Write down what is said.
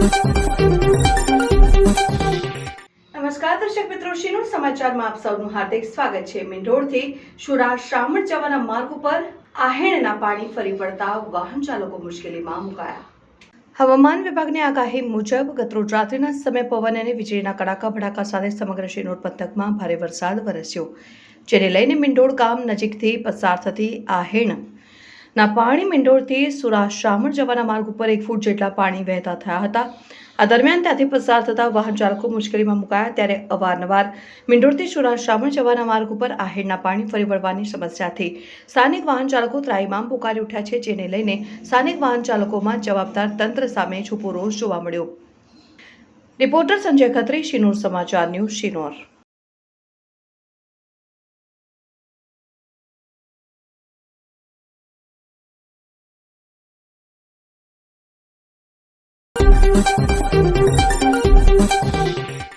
નમસ્કાર, દર્શક મિત્રો. શીનું સમાચારમાં આપ સૌનું હાર્દિક સ્વાગત છે. મીંઢોળથી શુરા શ્રાવણ જવાના માર્ગ ઉપર આહેણના પાણી ફરી વળતા વાહન ચાલકો મુશ્કેલીમાં મુકાયા. હવામાન વિભાગની આગાહી મુજબ ગતરોજ રાત્રિના સમય પવન અને વીજળીના કડાકા, ભડાકા સાથે સમગ્ર શિનોર પંથકમાં ભારે વરસાદ વરસ્યો. જેને લઈને મીંઢોળ ગામ નજીકથી પસાર થતી આહેણ ના પાણી મિંડોળથી સુરા શામળ જવાના માર્ગ ઉપર એક ફૂટ જેટલા પાણી વહેતા થયા હતા. આ દરમિયાન ત્યાંથી પસાર થતા વાહન ચાલકો મુશ્કેલીમાં મુકાયા ત્યારે અવારનવાર મિંડોળથી સુરા શામળ જવાના માર્ગ ઉપર આહેડના પાણી ફરી વળવાની સમસ્યાથી સ્થાનિક વાહન ચાલકો ત્રાહિમામ પુકારી ઉઠ્યા છે, જેને લઈને સ્થાનિક વાહન ચાલકોમાં જવાબદાર તંત્ર સામે છૂપો રોષ જોવા મળ્યો. રિપોર્ટર સંજય ખત્રી, શિનોર સમાચાર ન્યૂઝ, શિનોર.